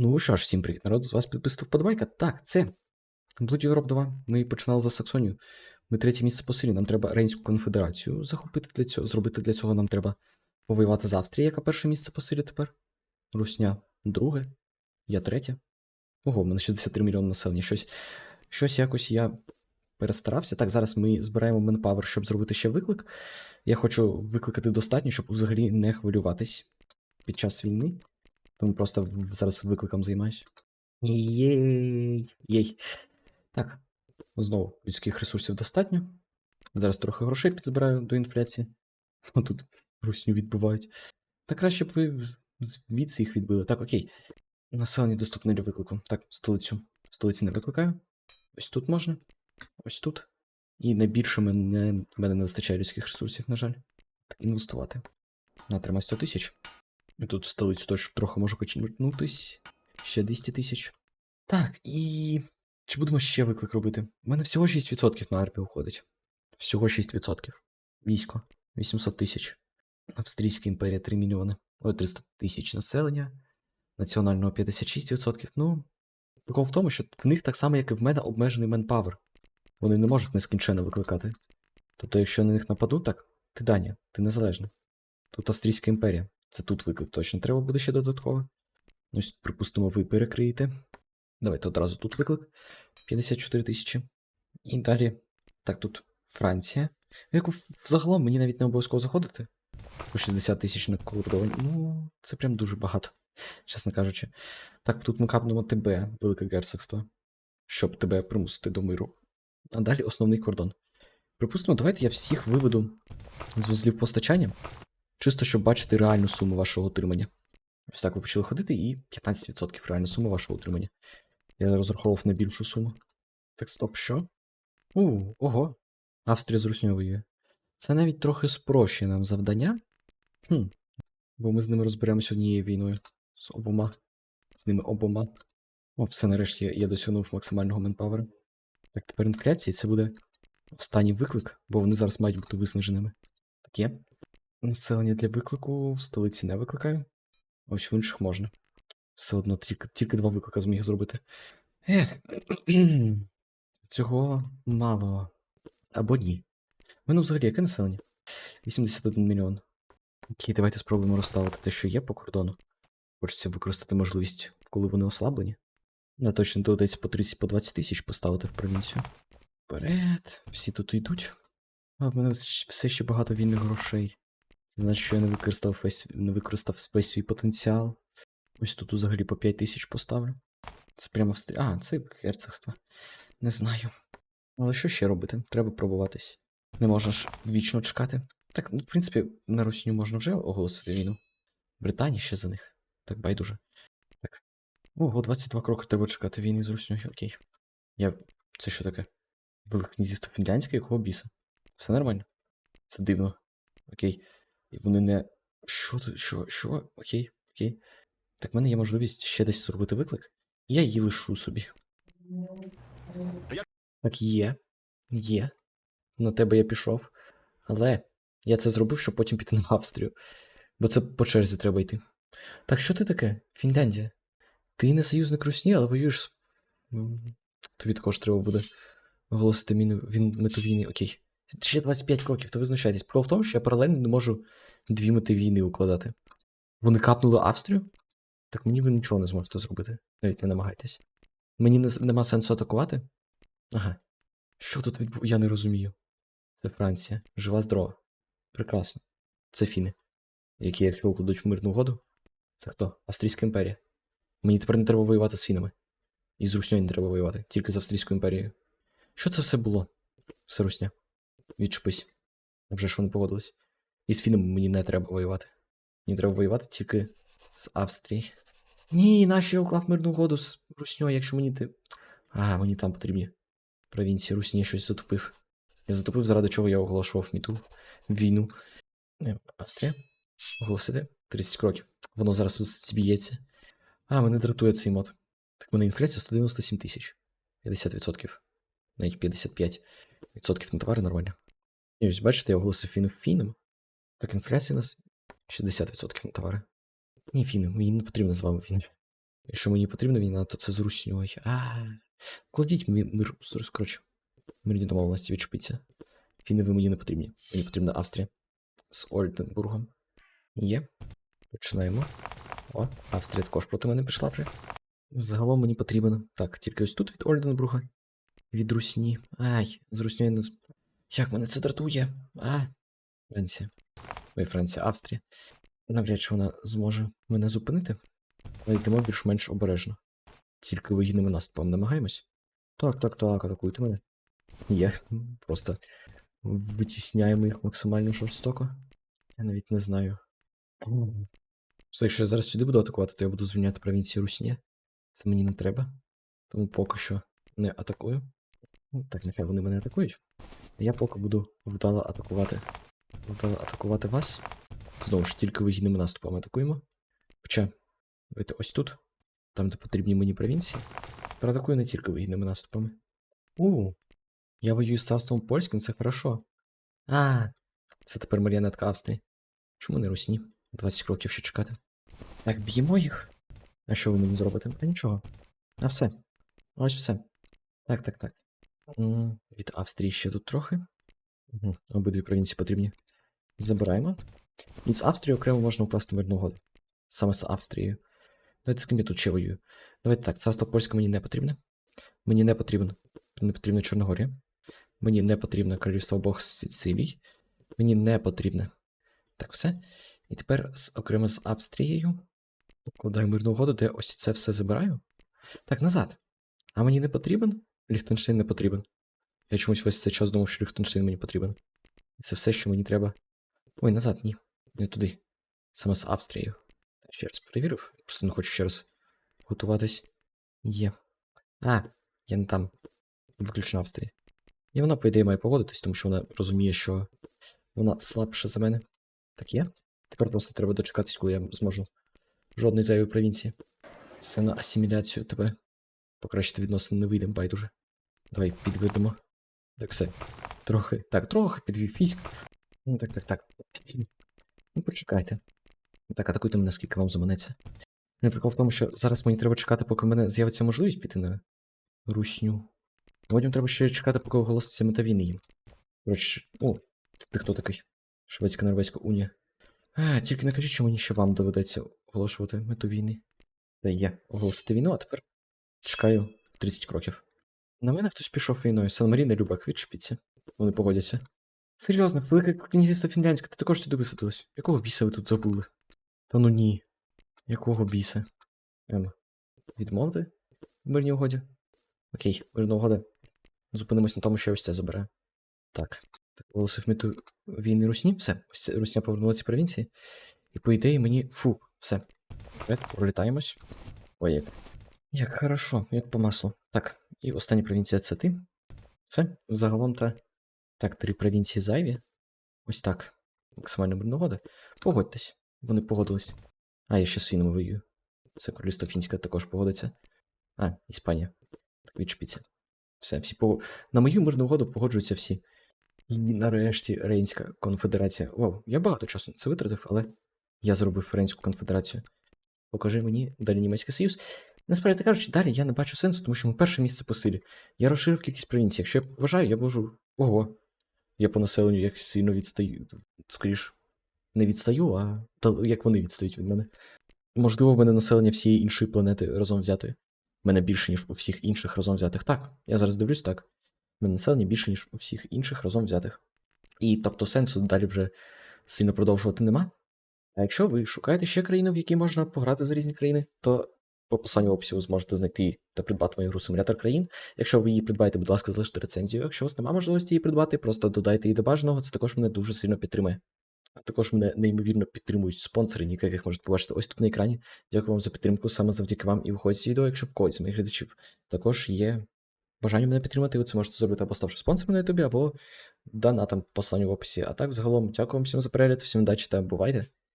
Ну що ж, всім привіт, народ, з вас підписав вподобайка. Так, це Blood Europe 2. Ми починали за Саксонію. Ми третє місце по силі. Нам треба Рейнську конфедерацію захопити для цього. Зробити для цього нам треба повоювати з Австрією, яка перше місце по силі тепер. Русня друге. Я третє. Ого, в мене 63 мільйони населення. Щось, щось якось я перестарався. Так, зараз ми збираємо Manpower, щоб зробити ще виклик. Я хочу викликати достатньо, щоб взагалі не хвилюватись під час війни. Тому просто зараз викликом займаюсь. Єй. Єй. Так. Знову людських ресурсів достатньо. Зараз трохи грошей підзбираю до інфляції. О, тут русню відбивають. Та краще б ви звідси їх відбили. Так, окей. Населення доступне для виклику. Так, столицю. Столиці не викликаю. Ось тут можна. Ось тут. І найбільше мене, мене не вистачає людських ресурсів, на жаль. Так, інвестувати. На, тримай 100 тисяч. І тут в столицю теж трохи можу качнутись. Ще 200 тисяч. Так, і. Чи будемо ще виклик робити? У мене всього 6% на армію уходить. Всього 6%. Військо. 800 тисяч. Австрійська імперія 3 мільйони. Ой, 300 тисяч населення. Національного 56%. Ну. Прикол в тому, що в них так само, як і в мене, обмежений менпавер. Вони не можуть нескінченно викликати. Тобто, якщо на них нападуть, так, ти Данія, ти незалежна. Тут Австрійська імперія. Це тут виклик точно треба буде ще додатково. Ось, припустимо, ви перекриєте. Давайте одразу тут виклик. 54 тисячі. І далі. Так, тут Франція. В яку взагалом мені навіть не обов'язково заходити. По 60 тисяч на кордоні. Ну, це прям дуже багато, чесно кажучи. Так, тут ми капнемо ТБ, Велике Герцогство. Щоб тебе примусити до миру. А далі основний кордон. Припустимо, давайте я всіх виведу з вузлів постачання. Чисто, щоб бачити реальну суму вашого утримання. Ось так ви почали ходити, і 15% реальна сума вашого утримання. Я розраховував на більшу суму. Так, стоп, що? У, ого. Австрія з Руснею воює. Це навіть трохи спрощує нам завдання. Хм. Бо ми з ними розберемося однією війною. З обома. З ними обома. О, все нарешті я, досягнув максимального менпавера. Так, тепер інфляції це буде останній виклик, бо вони зараз мають бути виснаженими. Так є. Населення для виклику в столиці не викликаю. Ось в інших можна. Все одно тільки, тільки два виклика зміг зробити. Ех. Цього мало. Або ні. У мене взагалі яке населення? 81 мільйон. Окей, давайте спробуємо розставити те, що є по кордону. Хочеться використати можливість, коли вони ослаблені. Не точно доведеться по 30 по 20 тисяч поставити в провінцію. Вперед, всі тут йдуть. А в мене все ще багато вільних грошей. Значить, що я не використав весь, не використав весь свій потенціал. Ось тут взагалі по 5 тисяч поставлю. Це прямо в стрі. А, це герцогство. Не знаю. Але що ще робити? Треба пробуватись. Не можна ж вічно чекати. Так, ну, в принципі, на Русню можна вже оголосити війну. Британія ще за них. Так, байдуже. Так. Ого, 22 кроки треба чекати війни з Русню. Окей. Я. Це що таке? Велике князівство Фінляндське, якого біса? Все нормально? Це дивно. Окей. І вони не. Що тут? Що? Що? Окей, окей. Так в мене є можливість ще десь зробити виклик. Я її лишу собі. Так, є. Є. На тебе я пішов. Але я це зробив, щоб потім піти на Австрію. Бо це по черзі треба йти. Так що ти таке? Фінляндія? Ти не союзник Русні, але воюєш з. Тобі також треба буде оголосити міну, він, мету війни. Окей. Ще 25 кроків, то ви знущаєтесь. В тому, що я паралельно не можу дві мети війни укладати. Вони капнули Австрію? Так мені ви нічого не зможете зробити. Навіть не намагайтесь. Мені не, нема сенсу атакувати? Ага. Що тут відбув? Я не розумію. Це Франція. Жива здорова. Прекрасно. Це фіни. Які, якщо укладуть мирну угоду? Це хто? Австрійська імперія. Мені тепер не треба воювати з фінами. І з Русньою не треба воювати, тільки з Австрійською імперією. Що це все було? Все русня. Відчепись. А Вже ж вони погодились. І з фінами мені не треба воювати. Мені треба воювати тільки з Австрії. Ні, я уклав мирну угоду з Русньою, якщо мені ти. А, мені там потрібні. Провінції Русні щось затупив. Я затупив, заради чого я оголошував міту, війну. Не, Австрія? Оголосити? 30 кроків. Воно зараз зб'ється. А, мене дратує цей мод. Так мене інфляція 197 тисяч. 50%. Навіть 55% на товари нормально. І ось бачите, я оголосив фіну фіном. Так інфляція у нас 60% на товари. Ні, фіни, мені не потрібно з вами фіни. Якщо мені потрібна війна, то це з Русньою. А, кладіть мир, коротше. Мирні домовленості відчепіться. Фіни ви мені не потрібні. Мені потрібна Австрія. З Ольденбургом. Є. Починаємо. О, Австрія також проти мене пішла вже. Загалом мені потрібен. Так, тільки ось тут від Ольденбурга. Від Русні. Ай, з Русньою не. Як мене це дратує? А. Франція. Ой, Франція, Австрія. Навряд чи вона зможе мене зупинити. Але йдемо більш-менш обережно. Тільки вигідними наступом намагаємось. Так, так, так, атакуйте мене. Є. Просто витісняємо їх максимально жорстоко. Я навіть не знаю. Що, якщо я зараз сюди буду атакувати, то я буду звільняти провінцію Русні. Це мені не треба. Тому поки що не атакую. Ну, так, нехай вони мене атакують. Я поки буду вдало атакувати. Вдало атакувати вас. Знову ж тільки вигідними наступами атакуємо. Хоча, давайте ось тут, там, де потрібні мені провінції, проатакую не тільки вигідними наступами. У, я воюю з царством польським, це хорошо. А, це тепер маріонетка Австрії. Чому не русні? 20 років ще чекати. Так, б'ємо їх. А що ви мені зробите? А нічого. А все. Ось все. Так, так, так. Від Австрії ще тут трохи. Обидві провінції потрібні. Забираємо. І з Австрією окремо можна укласти мирну угоду. Саме з Австрією. Давайте з ким я тут ще воюю. Давайте так, царство польське мені не потрібне. Мені не потрібно. Не потрібна Чорногорія. Мені не потрібно королівство обох Сицилій. Мені не потрібне. Так, все. І тепер окремо з Австрією. Укладаю мирну угоду, де ось це все забираю. Так, назад. А мені не потрібен? Ліхтенштейн не потрібен. Я чомусь весь цей час думав, що Ліхтенштейн мені потрібен. І це все, що мені треба. Ой, назад, ні. Не туди. Саме з Австрією. Ще раз перевірив. Просто не хочу ще раз готуватись. Є. А, я не там. Виключно Австрії. І вона, по ідеї, має погодитись, тому що вона розуміє, що вона слабша за мене. Так є. Тепер просто треба дочекатись, коли я зможу. Жодної зайвої провінції. Все на асиміляцію тебе. Покращити відносини не вийде, байдуже. Давай підведемо. Так, все. Трохи. Так, трохи підвів військ. Ну, так, так, так. Ну, почекайте. Так, атакуйте мене, скільки вам заманеться. Ну, прикол в тому, що зараз мені треба чекати, поки в мене з'явиться можливість піти на русню. Потім треба ще чекати, поки оголоситься мета війни їм. Коротше, о, ти хто такий? Шведська Норвезька унія. А, тільки не кажіть, що мені ще вам доведеться оголошувати мету війни. Та є, оголосити війну, а тепер чекаю 30 кроків. На мене хтось пішов війною. Сан-Маріна Любак, відчепіться. Вони погодяться. Серйозно, велике князівство Фінляндське, ти також сюди висадилась. Якого біса ви тут забули? Та ну ні. Якого біса? Ем. Відмовити мирній угоді? Окей, мирна угода. Зупинимось на тому, що я ось це забираю. Так. Так, оголосив мету війни Русні. Все. Ось це Русня повернула ці провінції. І по ідеї мені. Фу, все. Пролітаємось. Ой, як. Як хорошо, як по маслу. Так, і остання провінція це ти. Все. Загалом та. Так, три провінції зайві. Ось так. Максимальна мирнугода. Погодьтесь. Вони погодились. А, я ще з фінами воюю. Це королівство фінське також погодиться. А, Іспанія. Так, відчепіться. Все, всі по... На мою мирну угоду погоджуються всі. І нарешті Рейнська конфедерація. Вау, я багато часу це витратив, але я зробив Рейнську конфедерацію. Покажи мені далі Німецький Союз. Насправді кажучи, далі я не бачу сенсу, тому що ми перше місце по силі. Я розширив кількість провінцій. Якщо я вважаю, я можу. Ого. Я по населенню як сильно відстаю. Скоріш, не відстаю, а як вони відстають від мене. Можливо, в мене населення всієї іншої планети разом взятої. У мене більше, ніж у всіх інших разом взятих. Так, я зараз дивлюсь так. У мене населення більше, ніж у всіх інших разом взятих. І тобто сенсу далі вже сильно продовжувати нема. А якщо ви шукаєте ще країни, в які можна пограти за різні країни, то в описі ви зможете знайти та придбати мою гру симулятор країн. Якщо ви її придбаєте, будь ласка, залиште рецензію. Якщо у вас немає можливості її придбати, просто додайте її до бажаного, це також мене дуже сильно підтримує. А також мене неймовірно підтримують спонсори, яких можете побачити ось тут на екрані. Дякую вам за підтримку. Саме завдяки вам і виходить ці відео, якщо в когось з моїх глядачів також є бажання мене підтримати, ви це можете зробити або ставши спонсором на ютубі, або донатом по посиланню в описі. А так, загалом, дякую вам всім за перегляд, всім удачі та бувайте!